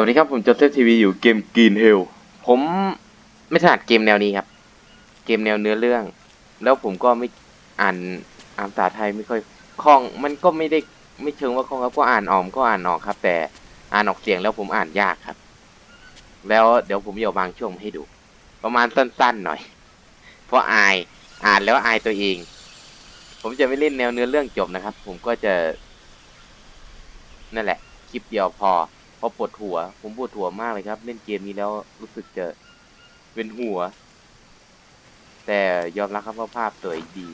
วัสดีครับผมจอเซฟทีวีอยู่เกมกรีนเฮลผมไม่ถนัดเกมแนวนี้ครับ เกมแนวเนื้อเรื่อง แล้วผมก็ไม่อ่านอ่านภาษาไทยไม่ค่อยคล่อง มันก็ไม่ได้ไม่เชิงว่าคล่องครับก็อ่านออมก็อ่านออกครับ แต่อ่านออกเสียงแล้วผมอ่านยากครับ แล้วเดี๋ยวผมจะเอาบางช่วงให้ดู ประมาณสั้นๆหน่อย เพราะอายอ่านแล้วอายตัวเอง ผมจะไม่เล่นแนวเนื้อเรื่องจบนะครับ ผมก็จะ นั่นแหละ คลิปเดียวพอ เพราะปวดหัว ผมปวดหัวมากเลยครับ เล่นเกมนี้แล้วรู้สึกจะเป็นหัว แต่ยอมรับครับว่าภาพสวยดี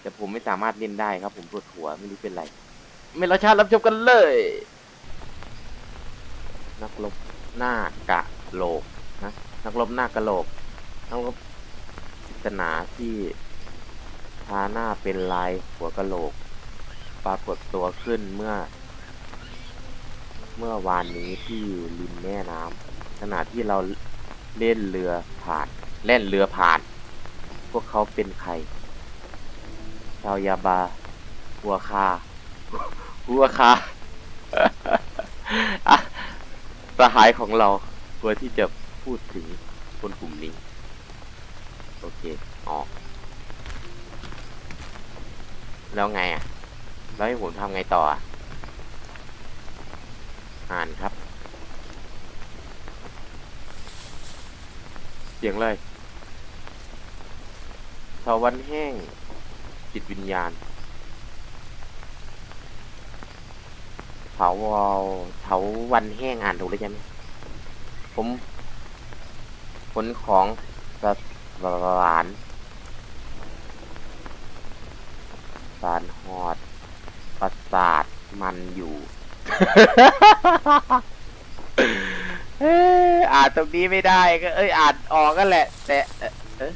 แต่ผมไม่สามารถเล่นได้ครับ ผมปวดหัวไม่รู้เป็นไร ไม่รอช้ารับชมกันเลย นักรบหน้ากะโหลกนะนักรบหน้ากะโหลกนักรบปริศนาที่ทาหน้าเป็นลายหัวกะโหลก ปรากฏตัวขึ้นเมื่อ เมื่อวานนี้ที่ริมแม่น้ำขณะที่เราเล่นเรือผ่านเล่นเรือผ่าน พวกเขาเป็นใคร ชาวยาบาหัวคาหัวคาสหายของเราควรที่จะพูดถึงคนกลุ่มนี้ โอเค ออก แล้วไงอะ แล้วให้ผมทำไงต่ออะ อ่านครับ เสียงเลยเถาวันแห้ง จิตวิญญาณเถาวรเถาวันแห้งอ่านถูกหรือยังผมผลของสสารสารหอดประสาทมันอยู่ เอ้ยอ่านตรงนี้ไม่ได้ก็เอ้ยอ่านออกกันแหละ แต่เอ่อเอ๊ะ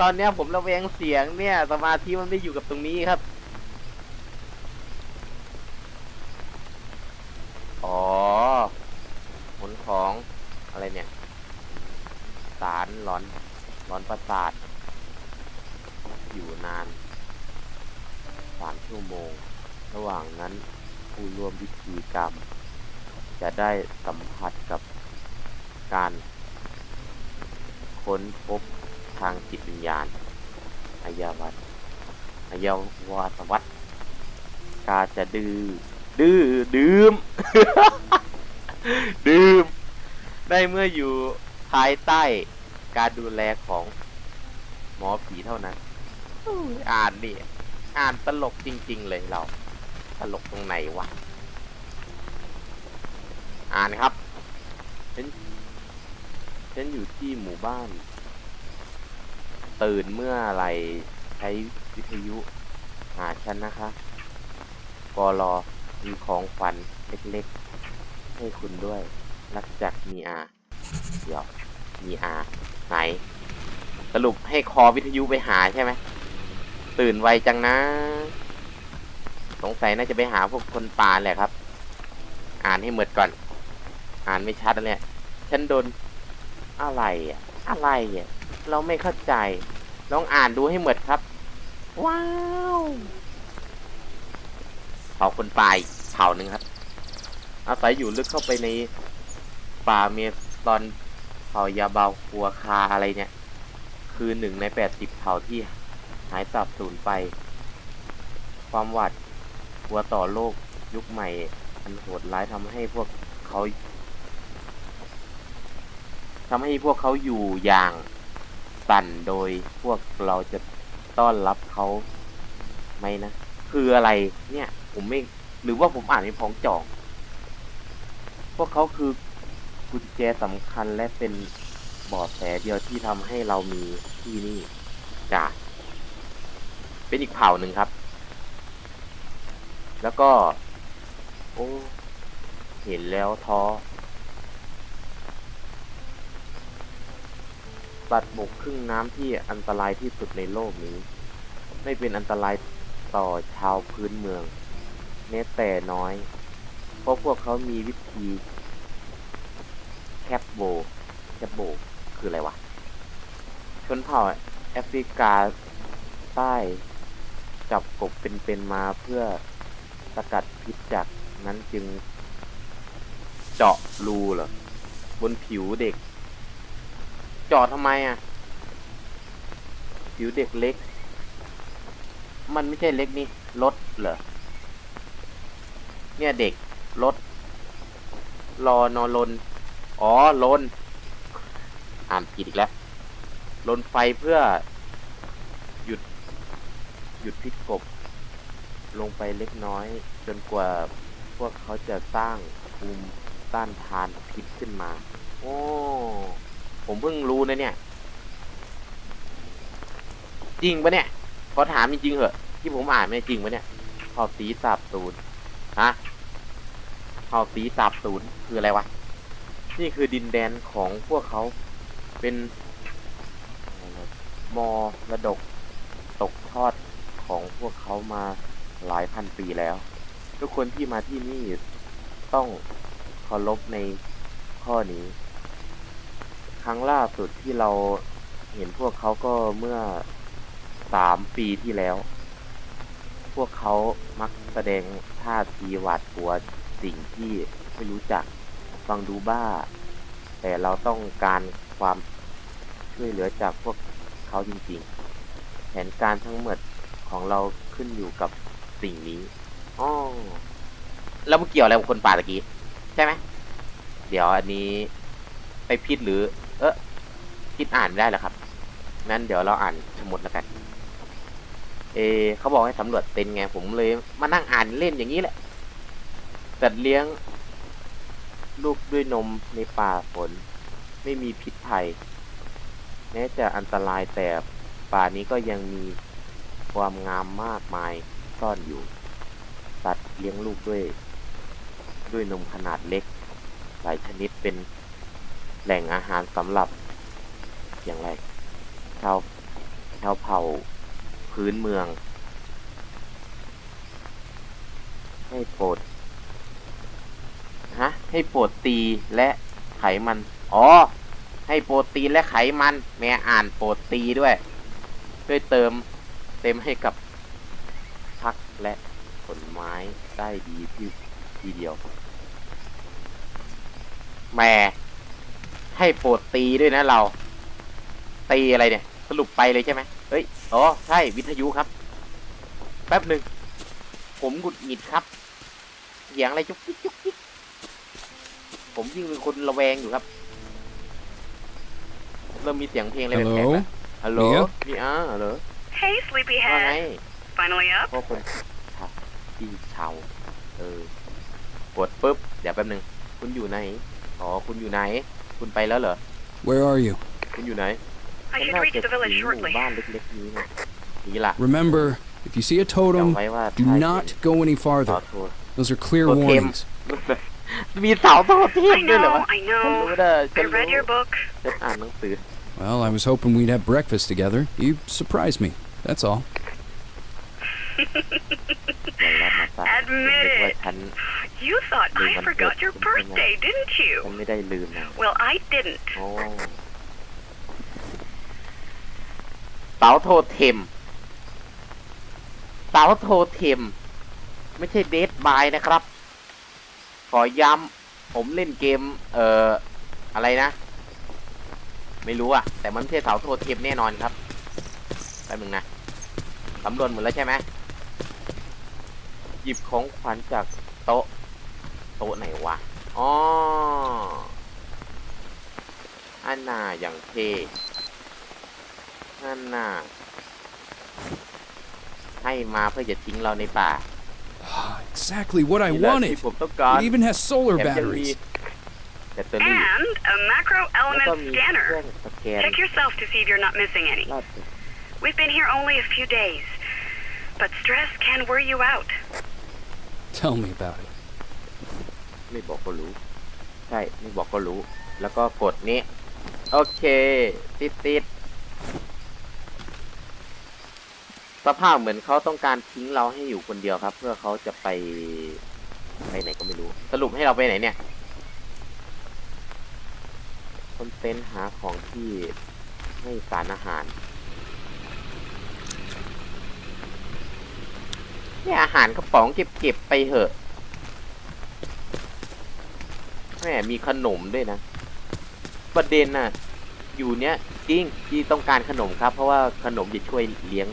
ตอนเนี้ยผมระแวงเสียงเนี่ย สมาธิมันไม่อยู่กับตรงนี้ครับ อ๋อผลของอะไรเนี่ย สารหลอนหลอนประสาท อยู่นานสามชั่วโมง ระหว่างนั้น ผู้ร่วมพิธีกรรม จะได้สัมผัสกับการค้นพบทางจิตวิญญาณอายาวัตอายาวาสวัตกาจะดื้อดื้อดื่ม ดื่ม ได้เมื่ออยู่ภายใต้การดูแลของหมอผีเท่านั้น อ่านนี่ อ่านตลกจริง ๆ เลยเรา ตลกตรงไหนวะ อ่านครับฉันฉันอยู่ที่หมู่บ้าน ตื่นเมื่อไรใช้วิทยุ หาฉันนะคะกอรอมีของขวัญเล็กๆ ให้คุณด้วย รักจากมีอาเดี๋ยวมีอาไหน สรุปให้คอวิทยุไปหาใช่ไหม ตื่นไวจังนะ สงสัยน่าจะไปหาพวกคนป่าแหละครับ อ่านให้หมดก่อน อ่านไม่ชัดแล้วเนี่ยฉันโดนอะไรอะอะไรอะเราไม่เข้าใจ ลองอ่านดูให้หมดครับ ว้าวเผ่าคนป่าเผ่าหนึ่งครับ อาศัยอยู่ลึกเข้าไปในป่าเมซอนเผ่ายาเบาคัวคาอะไรเนี่ย คือหนึ่งในแปดสิบเผ่าที่หายสาบสูญไป ความหวาด กลัวต่อโลกยุคใหม่อันโหดร้ายทำให้พวกเขาทำให้พวกเขาอยู่อย่างสั่นโดยพวกเราจะต้อนรับเขาไหมนะ คืออะไรเนี่ย ผมไม่หรือว่าผมอ่านไม่พ้องจอง พวกเขาคือกุญแจสำคัญและเป็นบอดแสเดียวที่ทำให้เรามีที่นี่จ้ะเป็นอีกเผ่าหนึ่งครับ แล้วก็ โอ้ เห็นแล้วท้อสัตว์บกครึ่งน้ำที่อันตรายที่สุดในโลกนี้ ไม่เป็นอันตรายต่อชาวพื้นเมืองแม้แต่น้อย เพราะพวกเขามีวิธีแคปโบแคปโบคืออะไรวะ ชนเผ่าแอฟริกาใต้จับกบเป็นๆมาเพื่อ สกัดพิษจากนั้นจึง เจาะรูเหรอบนผิวเด็ก เจาะทำไมอะ ผิวเด็กเล็ก มันไม่ใช่เล็กนี่รถเหรอเนี่ยเด็กรถรอนอลน อ๋อลน อ่านผิดอีกแล้วลนไฟเพื่อ หยุด หยุดพิษกบ ลงไปเล็กน้อย จนกว่าพวกเขาจะสร้างภูมิต้านทานพิษขึ้นมา โอ้ ผมเพิ่งรู้นะเนี่ย จริงปะเนี่ยขอถามจริงๆเหอะ ที่ผมอ่านไม่จริงปะเนี่ยหอบสีสาบสูญฮะหอบสีสาบสูญคืออะไรวะ นี่คือดินแดนของพวกเขาเป็นมอระดกตกทอดของพวกเขามา หลายพันปีแล้ว ทุกคนที่มาที่นี่ต้องเคารพในข้อนี้ ครั้งล่าสุดที่เราเห็นพวกเขาก็เมื่อสามปีที่แล้ว พวกเขามักแสดงท่าทีหวาดกลัวสิ่งที่ไม่รู้จักฟังดูบ้า แต่เราต้องการความช่วยเหลือจากพวกเขาจริงๆ แผนการทั้งหมดของเราขึ้นอยู่กับ สิ่งนี้อ๋อแล้วมันเกี่ยวอะไรกับคนป่าตะกี้ ใช่ไหม เดี๋ยวอันนี้ไปพิดหรือ เออพิดอ่านไม่ได้แล้วครับงั้นเดี๋ยวเราอ่านสมุดแล้วกัน เออเขาบอกให้สำรวจเต็นท์ไงผมเลย มานั่งอ่านเล่นอย่างนี้แหละจัดเลี้ยง ลูกด้วยนมในป่าฝน ไม่มีพิษภัยแม้จะอันตรายแต่ป่านี้ก็ยังมีความงามมากมาย ซ่อนอยู่ สัตว์เลี้ยงลูกด้วย ด้วยนมขนาดเล็ก หลายชนิดเป็นแหล่งอาหารสำหรับ อย่างไร ชาวชาวเผ่าพื้นเมือง ให้โปรดฮะให้โปรดตีและไขมัน อ๋อ ให้โปรตีนและไขมัน แม่อ่านโปรตีด้วย ด้วยเติมเต็มให้กับ และผลไม้ได้ดีที่ทีเดียวแหม่ให้โปรดตีด้วยนะเรา ตีอะไรเนี่ย สรุปไปเลยใช่ไหมเฮ้ย อ๋อ ใช่ วิทยุครับ แป๊บหนึ่ง ผมหงุดหงิดครับเสียงอะไรจุกจิกจุกจิกผมยิ่งเป็นคนระแวงอยู่ครับ เริ่มมีเสียงเพลงอะไรแปลกๆ Hello? แล้วฮัลโหล Mia? มีอ่าเหรอ Hey, ว่าไง sleepyhead. Finally up? เพราะคนขับที่เชาเออ กดปุ๊บ เดี๋ยวแป๊บหนึ่ง คุณอยู่ไหน อ๋อ คุณอยู่ไหน คุณไปแล้วเหรอ Where are you? คุณอยู่ไหน I ฉัน should น่า reach จะ the village ถึงหมู่ shortly. บ้านเล็กๆนี้นะนี่ล่ะ Remember, if you see a จำ totem, ไว้ว่า do ถ้า not เห็น go any ขอ farther. โทษ Those are clear Totem. warnings. มีเสาโทษเทีย I มด้วยเหรอ know, วะ I ฉัน know. รู้นะฉั I น read รู้ your book. ฉันอ่านหนังสือ Well, I was hoping we'd have breakfast together. You surprised me. That's all. Admit ผมนึกว่า it. ฉัน You thought I forgot your birthday, didn't ฉัน you? ไม่ได้ลืมนะ Well, I didn't. โอ้เสาโทเทมเสาโทเทม ไม่ใช่เดทบายนะครับ ขอย้ำผมเล่นเกม เอ่อ อะไรนะ ไม่รู้อะแต่มันไม่ใช่เสาโทเทมแน่นอนครับแป๊บนึงนะสำรวจหมดแล้วใช่ไหม หยิบของขวัญจากโต๊ะ โต๊ะไหนวะ อ๋อ อันน่าอย่างเท่อันน่าให้มาเพื่อจะทิ้งเราในป่า exactly what I นี่แหละที่ wanted. ผมต้องการ It even has solar แถมยังมี batteries. แบตเตอรี่ And a macro แล้วก็ element มีเครื่อง scanner. สแกน Check yourself to see if you're not missing any. ลาด We've been here only a few days, but stress can wear you out. Tell me about it. ไม่บอกก็รู้ ใช่ไม่บอกก็รู้ แล้วก็กดนี้ โอเค ติดติดสภาพเหมือนเขาต้องการทิ้งเราให้อยู่คนเดียวครับ เพื่อเขาจะไปไปไหนก็ไม่รู้ สรุปให้เราไปไหนเนี่ย คนเต้นหาของที่ให้สารอาหาร นี่ยอาหารกระป๋องเก็บๆไปเหอะอแม่มีขนมด้วยนะ ประเด็นน่ะ อยู่เนี้ยจริงที่ต้องการขนมครับ เพราะว่าขนมจะช่วยเลี้ยง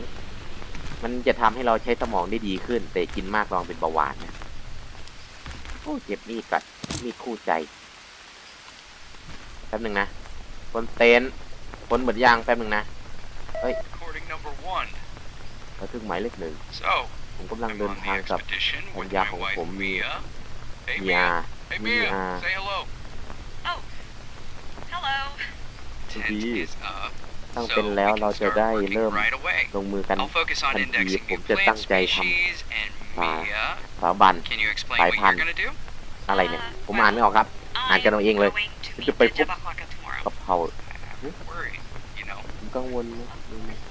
มันจะทำให้เราใช้สมองได้ดีขึ้น แต่กินมากลองเป็นเบาหวานนะโอ้เจ็บมีดกัดมีดคู่ใจแป๊บหนึ่งนะคนเต็นท์คนหมดยางแป๊บหนึ่งนะ Recording number one. เราถึงหมายเลขหนึ่ง So, ผมกำลัง I'm เดิน on the ทางกับ expedition with Dạ, my cũng- wife cũng Mia. Hey เมีย Mia. Hey Mia. Mia. Say hello. Oh. Hello. Tent Đi. is up. ตั้ง So เป็น we แล้ว can เราจะ start ได้ working เริ่ม right away. ลงมือกัน I'll focus on ทันที indexing ผม new จะตั้ง plant ใจท species and Và- Mia. ำสาบัน Can you explain Phải what thành. you're gonna do? อะไรเนี่ย ผมอ่านไม่ออกครับ อ่านกันเอาเองเลย going to Chứ meet phải the phúc. Jabberwock tomorrow. กะเพรา I'm worried, you know. ผมกังวลนะ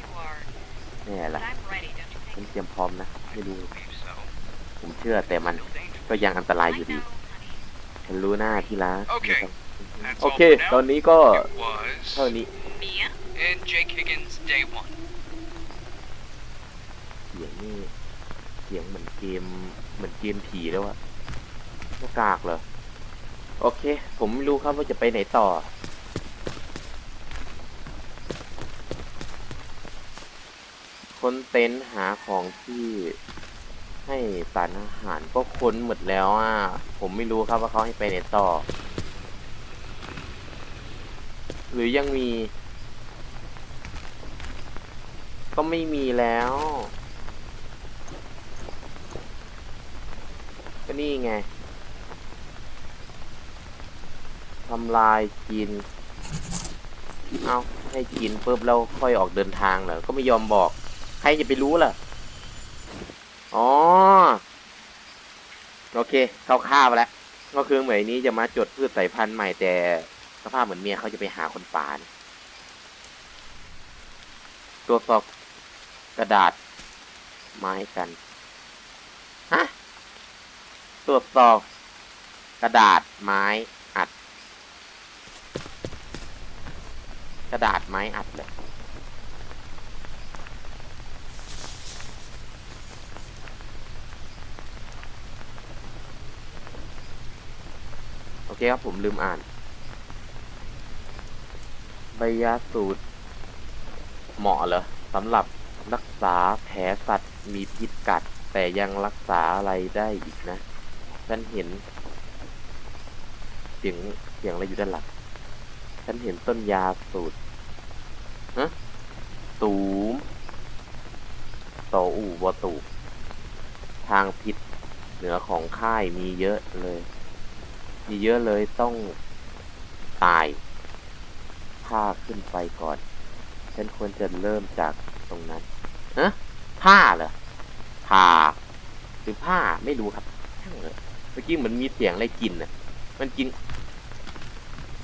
You are. แน่ละ But I'm ready, don't you ฉัน think? เตรียมพร้อมนะ I ไม่รู้ believe so. ผมเชื่อแต่มัน Still dangerous. ก็ยังอันตราย I อยู่ดี know, honey. ฉันรู้หน้าที่รักโอเคไม่ต้อง That's โอ all เค for now. ตอนนี้ก็ It เท่า was นี้ Mia? in Jake Higgins day one. เสียงนี่เสียงเหมือนเกมเหมือนเกมผีแล้วอะหน้ากากเหรอ โอเค ผมไม่รู้ครับว่าจะไปไหนต่อ คนเต็นท์หาของที่ให้สารอาหารก็ค้นหมดแล้วอะ ผมไม่รู้ครับว่าเขาให้ไปไหนต่อ หรือยังมี ก็ไม่มีแล้วก็นี่ไงทำลายกิน เอาให้กินปุ๊บแล้วค่อยออกเดินทางเหรอ ก็ไม่ยอมบอก ใครจะไปรู้ล่ะ อ๋อ โอเคเข้าข้าวแล้ว ก็คือเหมือนนี้จะมาจดพืชสายพันธุ์ใหม่แต่สภาพเหมือนเมียเขาจะไปหาคนป่านะตรวจสอบกระดาษไม้กัน ฮะ ตรวจสอบกระดาษไม้อัด กระดาษไม้อัดเลย โอเครับผมลืมอ่านใบยาสูตร เหมาะเหรอสำหรับรักษาแผลสัตว์มีพิษกัด แต่ยังรักษาอะไรได้อีกนะฉันเห็นเสียงเสียงอะไรอยู่ด้านหลังฉันเห็นต้นยาสูตรฮะตูมต่ออู่บอตูทางผิดเหนือของค่ายมีเยอะเลย มีเยอะเลยต้องตายผ้าขึ้นไปก่อน ฉันควรจะเริ่มจากตรงนั้นฮะผ้าเหรอผ้าหรือผ้าไม่รู้ครับช่างเลยเมื่อกี้เหมือนมีเสียงอะไรกินน่ะ มันกิน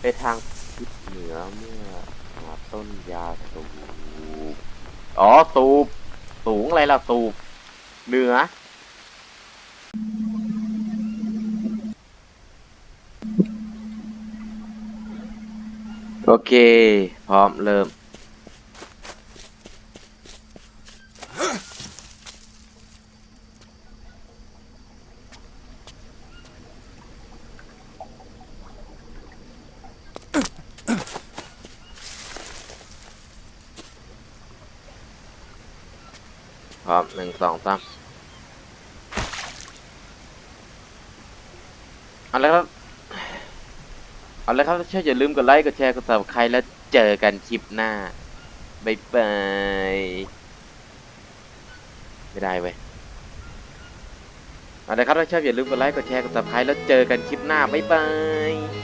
ไปทางทิศเหนือเมื่อหาต้นยาสูบอ๋อสูบสูงอะไรล่ะสูบเหนือ โอเค พร้อมเริ่ม พร้อมหนึ่งสองสามเอาละครับ เอาละครับถ้าอย่าลืมกดไลค์ กดแชร์ กดซับสไครต์แล้วเจอกันคลิปหน้า บ๊ายบาย ไม่ได้เว้ยเอาละครับถ้าชอบอย่าลืมกดไลค์ กดแชร์ กดซับสไครต์แล้วเจอกันคลิปหน้า บ๊ายบาย